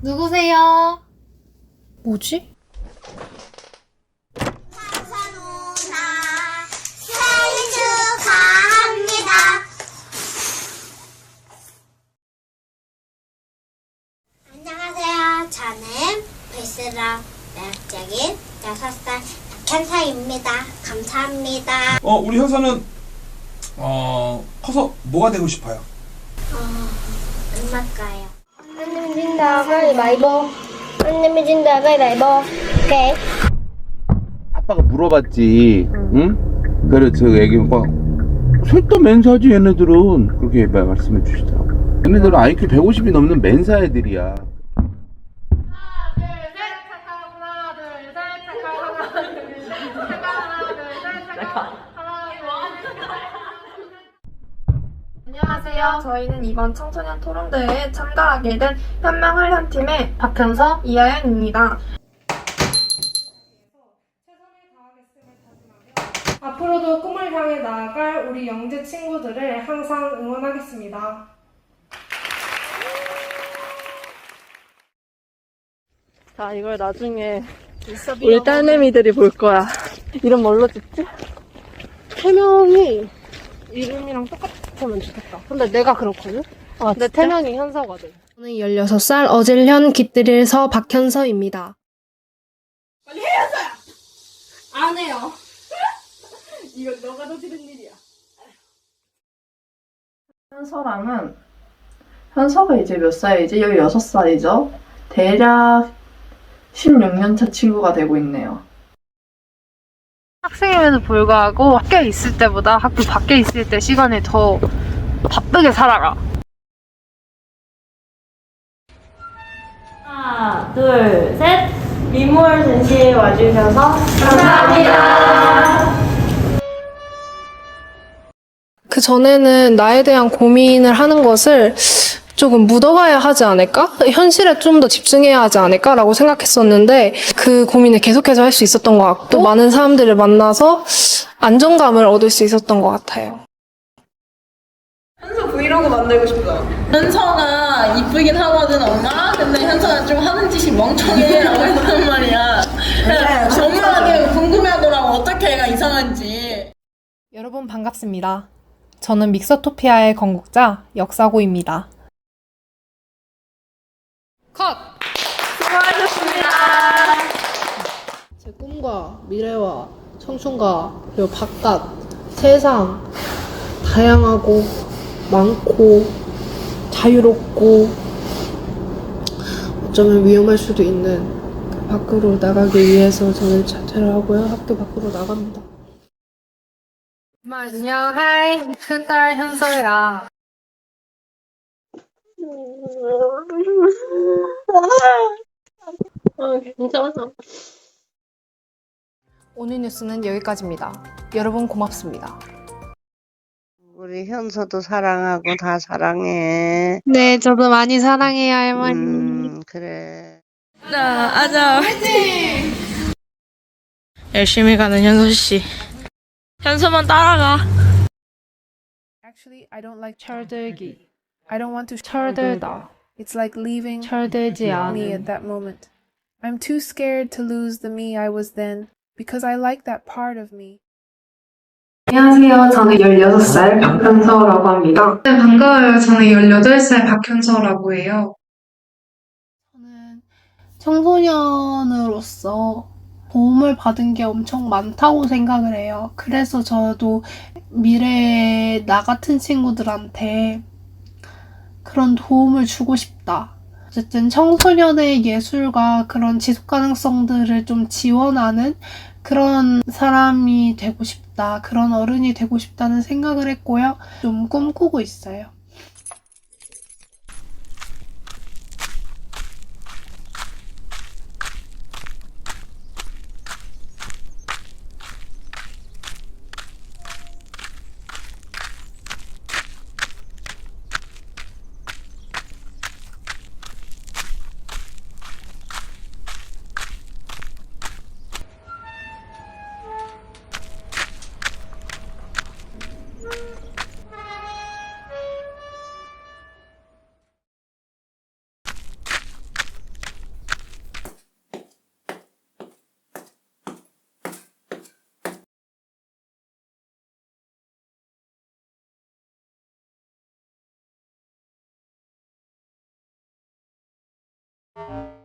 누구세요? 뭐지? 사사 누나 생일 축하합니다. 안녕하세요. 저는 베스라 대학적인 6살 박현사입니다. 감사합니다. 어, 우리 현서는 어, 커서 뭐가 되고 싶어요? 어, 음악가요. 진다 가위바위보 안 내면 진다 가위바위보 오케이 아빠가 물어봤지, 응? 그래서 애기가 셋다 맨사지 얘네들은 그렇게 말- 말씀해 주시더라고. 얘네들은 IQ 150이 넘는 맨사 애들이야. 안녕하세요. 저희는 이번 청소년 토론대회에 참가하게 된 현명활현팀의 박현서, 이하연입니다. 앞으로도 꿈을 향해 나아갈 우리 영재 친구들을 항상 응원하겠습니다. 자, 이걸 나중에 우리 딸내미들이 볼 거야. 이름 뭘로 짓지? 태명이 이름이랑 똑같으면 좋겠다. 근데 내가 그렇거든? 아, 근데 태명이 현서거든. 저는 16살 어질현 깃들일서 박현서입니다. 안 해요. 이건 너가 더 싫은 일이야. 현서랑은 현서가 이제 몇 살이지? 16살이죠? 대략 16년 차 친구가 되고 있네요. 학생임에도 불구하고 학교에 있을 때보다 학교 밖에 있을 때 시간을 더 바쁘게 살아라. 하나, 둘, 셋. 미모를 전시회 와주셔서 감사합니다. 그 전에는 나에 대한 고민을 하는 것을 조금 묻어가야 하지 않을까? 현실에 좀 더 집중해야 하지 않을까라고 생각했었는데 그 고민을 계속해서 할 수 있었던 것 같고 또 많은 사람들을 만나서 안정감을 얻을 수 있었던 것 같아요. 현서가 이쁘긴 하거든, 엄마. 근데 현서가 좀 하는 짓이 멍청해. 라고 했단 말이야. 엄마한테 궁금해하더라고. 어떻게 애가 이상한지. 여러분 반갑습니다. 저는 믹서토피아의 건국자 역사고입니다. 컷! 제 꿈과 미래와 청춘과 그리고 바깥 세상 다양하고 많고 자유롭고 어쩌면 위험할 수도 있는 그 밖으로 나가기 위해서 저는 자퇴를 하고요 학교 밖으로 나갑니다. 안녕, 하이. 큰딸 현서야. 괜찮아. 오늘 뉴스는 여기까지입니다. 여러분 고맙습니다. 우리 현서도 사랑하고 다 사랑해. 네, 저도 많이 사랑해요, 할머니. 음, 그래. 자, 아자. 열심히 가는 현서 씨. 현서만 따라가. Actually, I don't like 철들기. I don't want to 철들다. It's like leaving 철들지 me 않은 at that moment. I'm too scared to lose the me I was then because I like that part of me. 안녕하세요. 저는 16살 박현서라고 합니다. 네, 반가워요. 저는 18살 박현서라고 해요. 저는 청소년으로서 도움을 받은 게 엄청 많다고 생각을 해요. 그래서 저도 미래에 나 같은 친구들한테 그런 도움을 주고 싶다. 어쨌든 청소년의 예술과 그런 지속 가능성들을 좀 지원하는 그런 사람이 되고 싶다. 그런 어른이 되고 싶다는 생각을 했고요. 좀 꿈꾸고 있어요. 아,